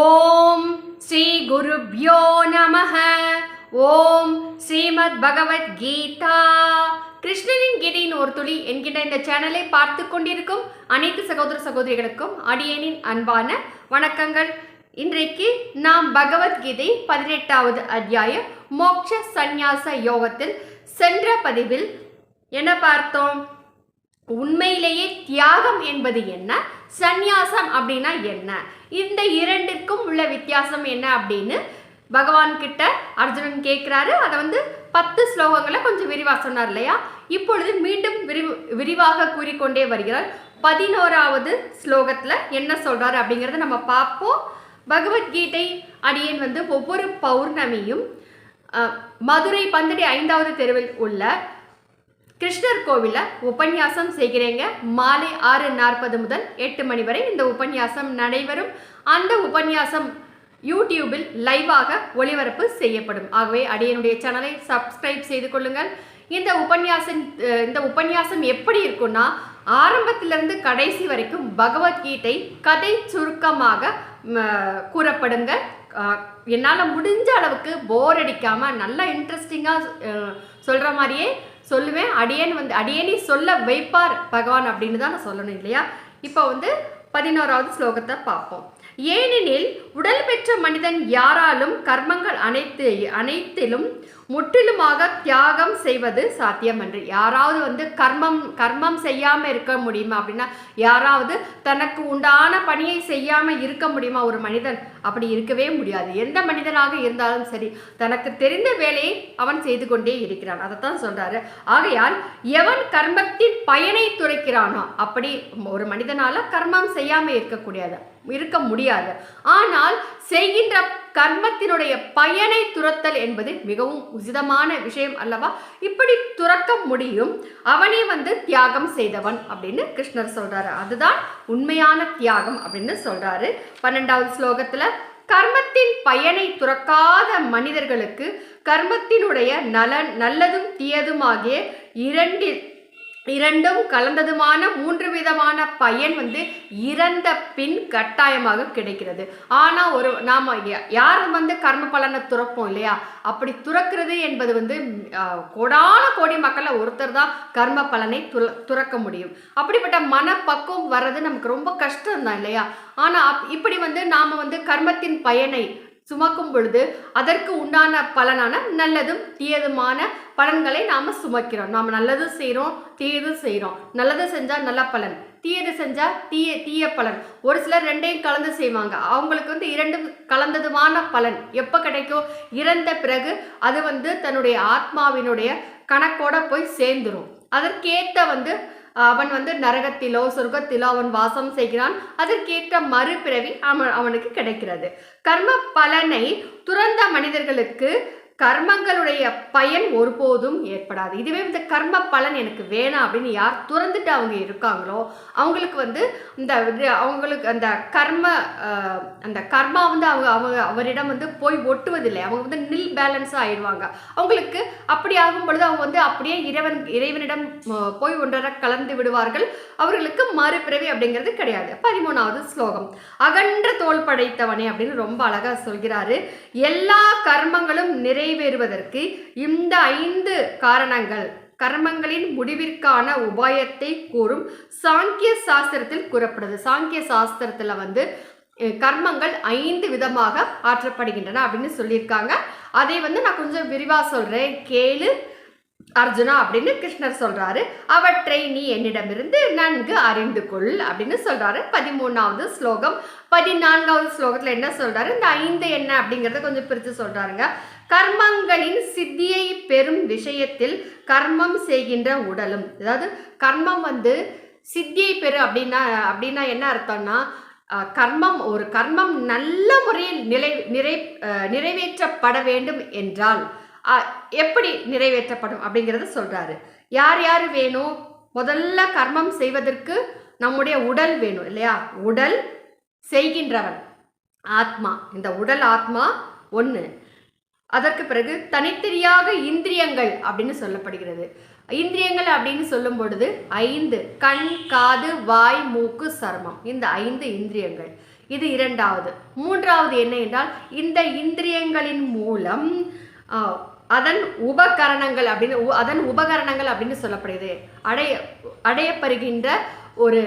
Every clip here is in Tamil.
ஓம் ஸ்ரீ குருப்யோ நம ஓம் ஸ்ரீமத் பகவத் கீதா. கிருஷ்ணனின் கீதையின் ஒரு துளி என்கின்ற இந்த சேனலை பார்த்து கொண்டிருக்கும் அனைத்து சகோதர சகோதரிகளுக்கும் அடியனின் அன்பான வணக்கங்கள். இன்றைக்கு நாம் பகவத்கீதை பதினெட்டாவது அத்தியாயம் மோட்ச சந்நியாச யோகத்தில் சென்ற பதிவில் என்ன பார்த்தோம்? உண்மையிலேயே தியாகம் என்பது என்ன? சந்நியாசம் அப்படின்னா என்ன? இந்த இரண்டிற்கும் உள்ள வித்தியாசம் என்ன அப்படின்னு பகவான் கிட்ட அர்ஜுனன் கேட்குறாரு அதை வந்து பத்து ஸ்லோகங்களை கொஞ்சம் விரிவாக சொன்னார் இல்லையா? இப்பொழுது மீண்டும் விரிவு விரிவாக கூறிக்கொண்டே வருகிறார். பதினோராவது ஸ்லோகத்தில் என்ன சொல்கிறார் அப்படிங்கிறத நம்ம பார்ப்போம். பகவத்கீதை அடியேன் வந்து ஒவ்வொரு பௌர்ணமியும் மதுரை பந்தடி ஐந்தாவது தெருவில் உள்ள கிருஷ்ணர் கோவிலில் உபன்யாசம் செய்கிறேங்க. மாலை ஆறு நாற்பது முதல் எட்டு மணி வரை இந்த உபன்யாசம் நடைபெறும். அந்த உபன்யாசம் யூடியூபில் லைவாக ஒளிபரப்பு செய்யப்படும். ஆகவே அடியனுடைய சேனலை சப்ஸ்கிரைப் செய்து கொள்ளுங்கள். இந்த உபன்யாசம் இந்த உபன்யாசம் எப்படி இருக்கும்னா ஆரம்பத்திலிருந்து கடைசி வரைக்கும் பகவத்கீதை கதை சுருக்கமாக கூறப்படுங்க. என்னால் முடிஞ்ச அளவுக்கு போர் அடிக்காமல் நல்லா இன்ட்ரெஸ்டிங்காக சொல்கிற மாதிரியே சொல்லுவேன். அடியேன் வந்து அடியேனி சொல்ல வைப்பார் பகவான் அப்படின்னு தான் நான் சொல்லணும் இல்லையா? இப்போ வந்து பதினோராவது ஸ்லோகத்தை பார்ப்போம். ஏனெனில் உடல் பெற்ற மனிதன் யாராலும் கர்மங்கள் அனைத்து அனைத்திலும் முற்றிலுமாக தியாகம் செய்வது சாத்தியமன்று. யாராவது வந்து கர்மம் கர்மம் செய்யாமல் இருக்க முடியுமா அப்படின்னா யாராவது தனக்கு உண்டான பணியை செய்யாமல் இருக்க முடியுமா ஒரு மனிதன்? அப்படி இருக்கவே முடியாது. எந்த மனிதனாக இருந்தாலும் சரி தனக்கு தெரிந்த வேலையை அவன் செய்து கொண்டே இருக்கிறான். அதைத்தான் சொல்கிறாரு ஆகையால் எவன் கர்மத்தின் பயனை துரைக்கிறானோ அப்படி ஒரு மனிதனால் கர்மம் செய்யாமல் இருக்கக்கூடியது இருக்க முடியாது. ஆனால் செய்கின்ற கர்மத்தினுடைய பயனை துரத்தல் என்பது மிகவும் உசிதமான விஷயம் அல்லவா? இப்படி துறக்க முடியும் அவனே வந்து தியாகம் செய்தவன் அப்படின்னு கிருஷ்ணர் சொல்றாரு. அதுதான் உண்மையான தியாகம் அப்படின்னு சொல்றாரு. பன்னெண்டாவது ஸ்லோகத்துல கர்மத்தின் பயனை துறக்காத மனிதர்களுக்கு கர்மத்தினுடைய நலன் நல்லதும் தீயதுமாகிய இரண்டில் இரண்டும் கலந்ததுமான மூன்று விதமான பயன் வந்து இறந்த பின் கட்டாயமாக கிடைக்கிறது. ஆனால் ஒரு நாம் யார் வந்து கர்ம பலனை துறப்போம் இல்லையா? அப்படி துறக்கிறது என்பது வந்து கோடான கோடி மக்களை ஒருத்தர் தான் கர்ம பலனை துற துறக்க முடியும். அப்படிப்பட்ட மனப்பக்குவம் வர்றது நமக்கு ரொம்ப கஷ்டம் தான் இல்லையா? ஆனால் அப்- இப்படி வந்து நாம் வந்து கர்மத்தின் பயனை சுமக்கும் பொழுது அதற்கு உண்டான பலனான நல்லதும் தீயதுமான பலன்களை நாம சுமக்கிறோம். நாம நல்லதும் செய்கிறோம் தீயதும் செய்கிறோம் நல்லது செஞ்சா நல்ல பலன். தீயது செஞ்சா தீய தீய பலன். ஒரு சிலர் ரெண்டையும் கலந்து செய்வாங்க. அவங்களுக்கு வந்து இரண்டும் கலந்ததுமான பலன் எப்போ கிடைக்கும்? இறந்த பிறகு அது வந்து தன்னுடைய ஆத்மாவினுடைய கணக்கோட போய் சேர்ந்துரும். அதற்கேற்ற வந்து அவன் வந்து நரகத்திலோ சொர்க்கத்திலோ அவன் வாசம் செய்கிறான். அதற்கேற்ற மறுபிறவி அவன் அவனுக்கு கிடைக்கிறது. கர்ம பலனை துறந்த மனிதர்களுக்கு கர்மங்களுடைய பயன் ஒருபோதும் ஏற்படாது. இதுவே இந்த கர்ம பலன் எனக்கு வேணாம் அப்படின்னு யார் துறந்துட்டு அவங்க இருக்காங்களோ அவங்களுக்கு வந்து இந்த இது அவங்களுக்கு அந்த கர்ம அந்த கர்மா வந்து அவங்க அவங்க அவரிடம் வந்து போய் ஒட்டுவதில்லை. அவங்க வந்து நில் பேலன்ஸாக ஆயிடுவாங்க. அவங்களுக்கு அப்படி ஆகும் பொழுது அவங்க வந்து அப்படியே இறைவன் இறைவனிடம் போய் ஒன்றரை கலந்து விடுவார்கள். அவர்களுக்கு மறுபிறவி அப்படிங்கிறது கிடையாது. பதிமூணாவது ஸ்லோகம். அகன்ற தோல் படைத்தவனே அப்படின்னு ரொம்ப அழகாக சொல்கிறாரு. எல்லா கர்மங்களும் நிறைவேறுவதற்கு இந்த ஐந்து காரணங்கள் கர்மங்களின் முடிவிற்கான உபாயத்தை கூறும் சாங்கிய சாஸ்திரத்தில் கூறப்படுது. சாங்கிய சாஸ்திரத்தில் வந்து கர்மங்கள் ஐந்து விதமாக ஆற்றப்படுகின்றன அப்படின்னு சொல்லியிருக்காங்க. அதை வந்து நான் கொஞ்சம் விரிவாக சொல்கிறேன் கேளு அர்ஜுனா அப்படின்னு கிருஷ்ணர் சொல்றாரு. அவற்றை நீ என்னிடமிருந்து நன்கு அறிந்து கொள் அப்படின்னு சொல்றாரு. பதிமூணாவது ஸ்லோகம். பதினான்காவது ஸ்லோகத்துல என்ன சொல்றாரு? இந்த ஐந்து என்ன அப்படிங்கறத கொஞ்சம் பிரித்து சொல்றாருங்க. கர்மங்களின் சித்தியை பெறும் விஷயத்தில் கர்மம் செய்கின்ற உடலும். அதாவது கர்மம் வந்து சித்தியை பெறு அப்படின்னா அப்படின்னா என்ன அர்த்தம்னா கர்மம் ஒரு கர்மம் நல்ல முறையில் நிலை நிறை நிறைவேற்றப்பட வேண்டும் என்றால் எப்படி நிறைவேற்றப்படும் அப்படிங்கிறத சொல்கிறாரு யார் யார் வேணும்? முதல்ல கர்மம் செய்வதற்கு நம்முடைய உடல் வேணும் இல்லையா? உடல் செய்கின்றவன். ஆத்மா. இந்த உடல் ஆத்மா ஒன்று அதற்கு பிறகு தனித்தனியாக இந்திரியங்கள் அப்படின்னு சொல்லப்படுகிறது. இந்திரியங்கள் அப்படின்னு சொல்லும் பொழுது ஐந்து கண் காது வாய் மூக்கு சர்மம். இந்த ஐந்து இந்திரியங்கள். இது இரண்டாவது. மூன்றாவது என்ன என்றால் இந்த இந்திரியங்களின் மூலம் அதன் உபகரணங்கள் அப்படின்னு உ- அதன் உபகரணங்கள் அப்படின்னு சொல்லப்படுது அடைய அடையப்படுகின்ற ஒரு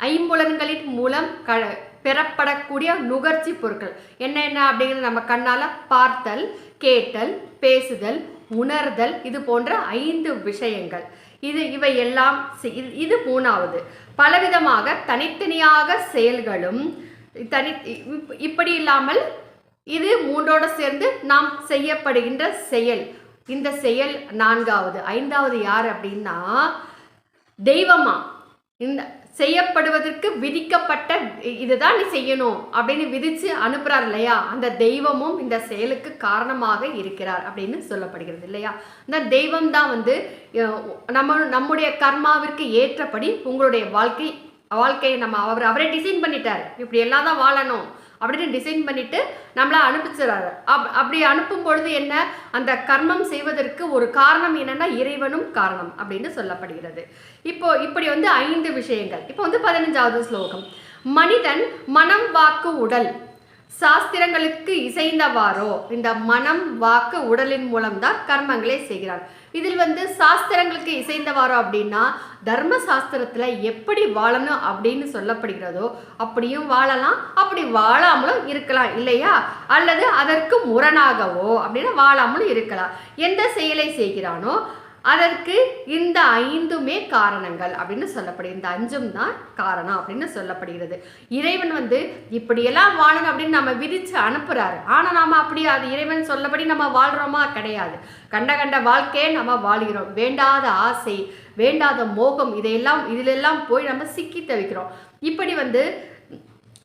ஐம்புலன்களின் மூலம் க பெறப்படக்கூடிய நுகர்ச்சி பொருட்கள். என்னென்ன அப்படிங்கிறது நம்ம கண்ணால் பார்த்தல் கேட்டல் பேசுதல் உணர்தல் இது போன்ற ஐந்து விஷயங்கள். இது இவை எல்லாம் இது- இது மூணாவது. பலவிதமாக தனித்தனியாக செயல்களும் தனி இப்படி இல்லாமல் இது மூன்றோடு சேர்ந்து நாம் செய்யப்படுகின்ற செயல். இந்த செயல் நான்காவது. ஐந்தாவது யார் அப்படின்னா தெய்வமா? இந்த செய்யப்படுவதற்கு விதிக்கப்பட்ட இதுதான் நீ செய்யணும் அப்படின்னு விதிச்சு அனுப்புறார் இல்லையா? அந்த தெய்வமும் இந்த செயலுக்கு காரணமாக இருக்கிறார் அப்படின்னு சொல்லப்படுகிறது இல்லையா? இந்த தெய்வம் தான் வந்து நம்ம நம்முடைய கர்மாவிற்கு ஏற்றபடி உங்களுடைய வாழ்க்கை வாழ்க்கையை நம்ம அவர் அவரே டிசைன் பண்ணிட்டார். இப்படி எல்லாம் தான் வாழணும். அப்படின்னு டிசைன் பண்ணிட்டு நம்மளை அனுப்பிச்சிடறாரு. அப் அப்படி அனுப்பும் பொழுது என்ன? அந்த கர்மம் செய்வதற்கு ஒரு காரணம் என்னன்னா இறைவனும் காரணம் அப்படின்னு சொல்லப்படுகிறது. இப்போ இப்படி வந்து ஐந்து விஷயங்கள். இப்போ வந்து பதினஞ்சாவது ஸ்லோகம். மனிதன் மனம் வாக்கு உடல். சாஸ்திரங்களுக்கு இசைந்தவாறோ? இந்த மனம் வாக்கு உடலின் மூலம்தான் கர்மங்களை செய்கிறார். இதில் வந்து சாஸ்திரங்களுக்கு இசைந்தவாறோ அப்படின்னா தர்ம சாஸ்திரத்துல எப்படி வாழணும் அப்படின்னு சொல்லப்படுகிறதோ அப்படியும் வாழலாம். அப்படி வாழாமலும் இருக்கலாம் இல்லையா? அல்லது அதற்கு முரணாகவோ அப்படின்னு வாழாமலும் இருக்கலாம். எந்த செயலை செய்கிறானோ அதற்கு இந்த ஐந்துமே காரணங்கள் அப்படின்னு சொல்லப்படுது. இந்த அஞ்சும் தான் காரணம் அப்படின்னு சொல்லப்படுகிறது. இறைவன் வந்து இப்படியெல்லாம் வாழணும் அப்படின்னு நம்ம விதிச்சு அனுப்புறாரு. ஆனால் நாம் அப்படி அது இறைவன் சொல்லபடி நம்ம வாழ்கிறோமா கிடையாது. கண்ட கண்ட வாழ்க்கையை நம்ம வாழ்கிறோம். வேண்டாத ஆசை வேண்டாத மோகம் இதையெல்லாம் இதிலெல்லாம் போய் நம்ம சிக்கி தவிக்கிறோம். இப்படி வந்து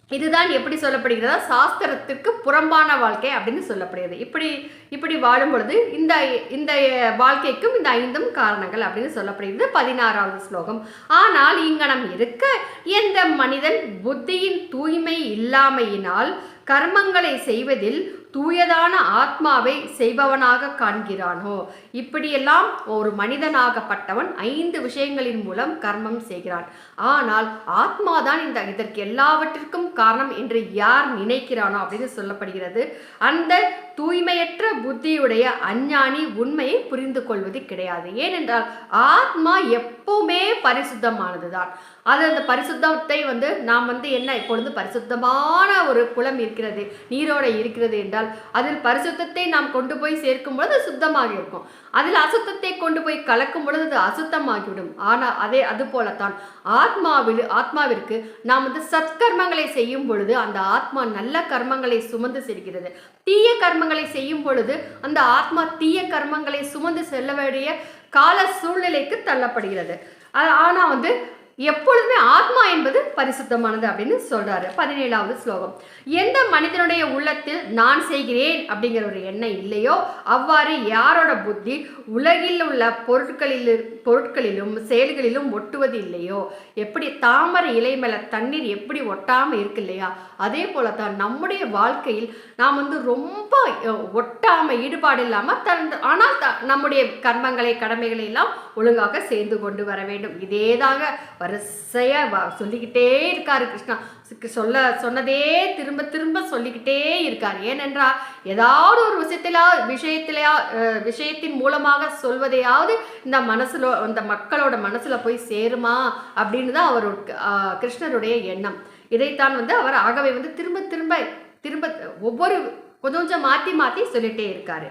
இதுதான் எப்படி சொல்லப்படுகிறதா? சாஸ்திரத்துக்கு புறம்பான வாழ்க்கை அப்படின்னு சொல்லப்படுகிறது. இப்படி இப்படி வாழும் பொழுது இந்த இந்த வாழ்க்கைக்கும் இந்த ஐந்தும் காரணங்கள் அப்படின்னு சொல்லப்படுகிறது. பதினாறாவது ஸ்லோகம். ஆனால் இங்கனம் இருக்க எந்த மனிதன் புத்தியின் தூய்மை இல்லாமையினால் கர்மங்களை செய்வதில் தூயதான ஆத்மாவை செய்பவனாக காண்கிறானோ? இப்படியெல்லாம் ஒரு மனிதனாகப்பட்டவன் ஐந்து விஷயங்களின் மூலம் கர்மம் செய்கிறான். ஆனால் ஆத்மாதான் இந்த இதற்கு எல்லாவற்றிற்கும் காரணம் என்று யார் நினைக்கிறானோ அப்படின்னு சொல்லப்படுகிறது. அந்த தூய்மையற்ற புத்தியுடைய அஞ்ஞானி உண்மையை புரிந்து கொள்வது கிடையாது. ஏனென்றால் ஆத்மா எப்பவுமே பரிசுத்தமானதுதான். அது அந்த பரிசுத்தத்தை வந்து நாம் வந்து என்ன இப்பொழுது பரிசுத்தமான ஒரு குளம் இருக்கிறது நீரோடை இருக்கிறது என்றால் அதில் பரிசுத்தத்தை நாம் கொண்டு போய் சேர்க்கும் பொழுது அது சுத்தமாக இருக்கும். அதில் அசுத்தத்தை கொண்டு போய் கலக்கும் பொழுது அது அசுத்தமாகிவிடும். ஆனால் அதே அது போலத்தான் ஆத்மாவில் ஆத்மாவிற்கு நாம் வந்து சத்கர்மங்களை செய்யும் பொழுது அந்த ஆத்மா நல்ல கர்மங்களை சுமந்து செல்கிறது. தீய கர்மங்களை செய்யும் பொழுது அந்த ஆத்மா தீய கர்மங்களை சுமந்து செல்ல வேண்டிய கால சூழ்நிலைக்கு தள்ளப்படுகிறது. ஆனால் வந்து எப்பொழுதுமே ஆத்மா என்பது பரிசுத்தமானது அப்படின்னு சொல்றாரு. பதினேழாவது ஸ்லோகம். எந்த மனிதனுடைய உள்ளத்தில் நான் செய்கிறேன் அப்படிங்கிற ஒரு எண்ணம் இல்லையோ அவ்வாறு யாரோட புத்தி உலகில் உள்ள பொருட்களில் பொருட்களிலும் செயல்களிலும் ஒட்டுவது இல்லையோ எப்படி தாமரை இலை மேல தண்ணீர் எப்படி ஒட்டாமல் இருக்கு இல்லையா அதே போல தான் நம்முடைய வாழ்க்கையில் நாம் வந்து ரொம்ப ஒட்டாமல் ஒட்டாம ஈடுபாடு இல்லாம தன் ஆனால் த- நம்முடைய கர்மங்களை கடமைகளை எல்லாம் ஒழுங்காக சேர்ந்து கொண்டு வர வேண்டும். இதேதாக வரிசையாக வா சொல்லிக்கிட்டே இருக்காரு கிருஷ்ணா. சொல்ல சொன்னதே திரும்ப திரும்ப சொல்லிக்கிட்டே இருக்கார். ஏனென்றால் ஏதாவது ஒரு விஷயத்திலா விஷயத்திலையா விஷயத்தின் மூலமாக சொல்வதையாவது இந்த மனசுல இந்த மக்களோட மனசுல போய் சேருமா அப்படின்னு தான் அவர் கிருஷ்ணருடைய எண்ணம். இதைத்தான் வந்து அவர் ஆகவே வந்து திரும்ப திரும்ப திரும்ப ஒவ்வொரு கொஞ்சம் கொஞ்சம் மாற்றி மாற்றி சொல்லிகிட்டே இருக்காரு.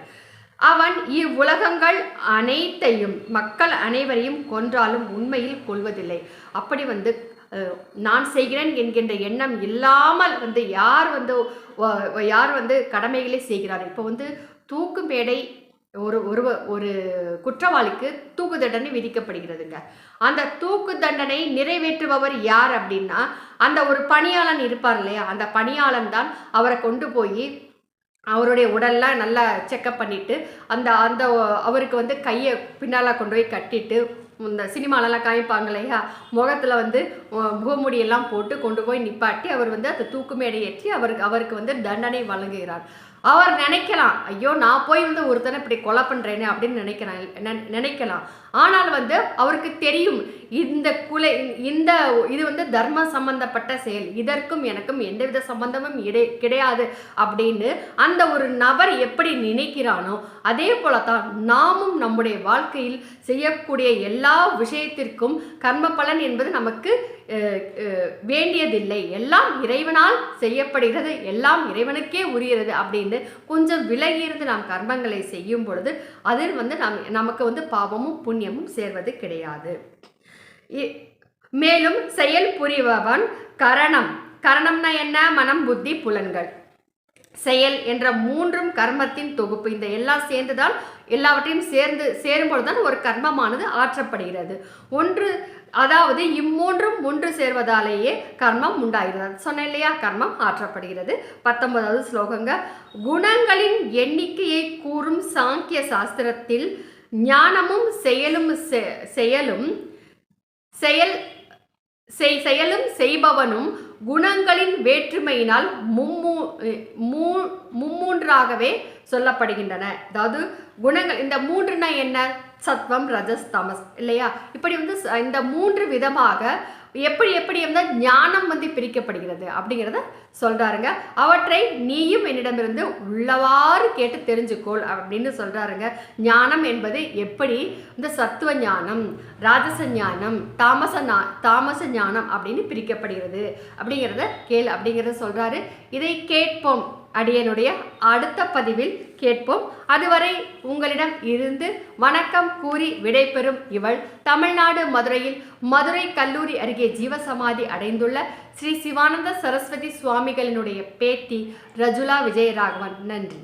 அவன் இவ்வுலகங்கள் அனைத்தையும் மக்கள் அனைவரையும் கொன்றாலும் உண்மையில் கொள்வதில்லை. அப்படி வந்து நான் செய்கிறேன் என்கின்ற எண்ணம் இல்லாமல் வந்து யார் வந்து யார் வந்து கடமைகளை செய்கிறார்? இப்போ வந்து தூக்கு மேடை ஒரு ஒரு ஒரு குற்றவாளிக்கு தூக்கு தண்டனை விதிக்கப்படுகிறதுங்க. அந்த தூக்கு தண்டனை நிறைவேற்றுபவர் யார் அப்படின்னா அந்த ஒரு பணியாளன் இருப்பார் இல்லையா? அந்த பணியாளன் தான் அவரை கொண்டு போய் அவருடைய உடல்லாம் நல்லா செக்கப் பண்ணிட்டு அந்த அந்த அவருக்கு வந்து கையை பின்னால் கொண்டு போய் கட்டிட்டு இந்த சினிமாலெல்லாம் காமிப்பாங்க இல்லையா? முகத்தில் வந்து முகமுடியெல்லாம் போட்டு கொண்டு போய் நிப்பாட்டி அவர் வந்து அந்த தூக்கு மேடை ஏற்றி அவருக்கு அவருக்கு வந்து தண்டனை வழங்குகிறார். அவர் நினைக்கலாம் ஐயோ நான் போய் வந்து ஒருத்தனை இப்படி கொலை பண்ணுறேன்னு அப்படின்னு நினைக்கிறேன் நினைக்கலாம். ஆனால் வந்து அவருக்கு தெரியும் இந்த குலை இந்த இது வந்து தர்ம சம்பந்தப்பட்ட செயல். இதற்கும் எனக்கும் எந்தவித சம்பந்தமும் இடை கிடையாது அப்படின்னு அந்த ஒரு நபர் எப்படி நினைக்கிறானோ அதே போல தான் நாமும் நம்முடைய வாழ்க்கையில் செய்யக்கூடிய எல்லா விஷயத்திற்கும் கர்ம பலன் என்பது நமக்கு வேண்டியதில்லை. எல்லாம் இறைவனால் செய்யப்படுகிறது எல்லாம் இறைவனுக்கே உரியது அப்படின்னு கொஞ்சம் விலகியிருந்து நாம் கர்மங்களை செய்யும் பொழுது அதில் வந்து நம் நமக்கு வந்து பாவமும் புண்ணியமும் சேர்வது கிடையாது. மேலும் செயல் புரிபவன் கரணம். கரணம்னா என்ன? மனம் புத்தி புலன்கள். செயல் என்ற மூன்றும் கர்மத்தின் தொகுப்பு. இந்த எல்லாம் சேர்ந்துதான் எல்லாவற்றையும் சேர்ந்து சேரும்பொழுது தான் ஒரு கர்மமானது ஆற்றப்படுகிறது. ஒன்று அதாவது இம்மூன்றும் ஒன்று சேர்வதாலேயே கர்மம் உண்டாகிறது. சொன்னேன் இல்லையா? கர்மம் ஆற்றப்படுகிறது. பத்தொன்பதாவது ஸ்லோகங்க. குணங்களின் எண்ணிக்கையை கூறும் சாங்கிய சாஸ்திரத்தில் ஞானமும் செயலும் செ- செயலும் செயல் செய் செயலும் செய்பவனும் குணங்களின் வேற்றுமையினால் மும்மூ மூ மும்மூன்றாகவே சொல்லப்படுகின்றன. அதாவது குணங்கள் இந்த மூன்றுனா என்ன? சத்வம் ரஜஸ் தமஸ் இல்லையா? இப்படி வந்து ச- இந்த மூன்று விதமாக எப்படி எப்படி வந்து ஞானம் வந்து பிரிக்கப்படுகிறது அப்படிங்கிறத சொல்கிறாருங்க அவற்றை நீயும் என்னிடமிருந்து உள்ளவாறு கேட்டு தெரிஞ்சுக்கோள் அப்படின்னு சொல்கிறாருங்க ஞானம் என்பது எப்படி? இந்த சத்துவ ஞானம் ராஜச ஞானம் தாமச நா தாமச ஞானம் அப்படின்னு பிரிக்கப்படுகிறது. அப்படிங்கிறத கேள் அப்படிங்கிறத சொல்கிறாரு இதை கேட்போம். அடியனுடைய அடுத்த பதிவில் கேட்போம். அதுவரை உங்களிடம் இருந்து வணக்கம் கூறி விடைபெறும் இவள் தமிழ்நாடு மதுரையில் மதுரை கல்லூரி அருகே ஜீவசமாதி அடைந்துள்ள ஸ்ரீ சிவானந்த சரஸ்வதி சுவாமிகளினுடைய பேட்டி ரஜுலா விஜயராகவன். நன்றி.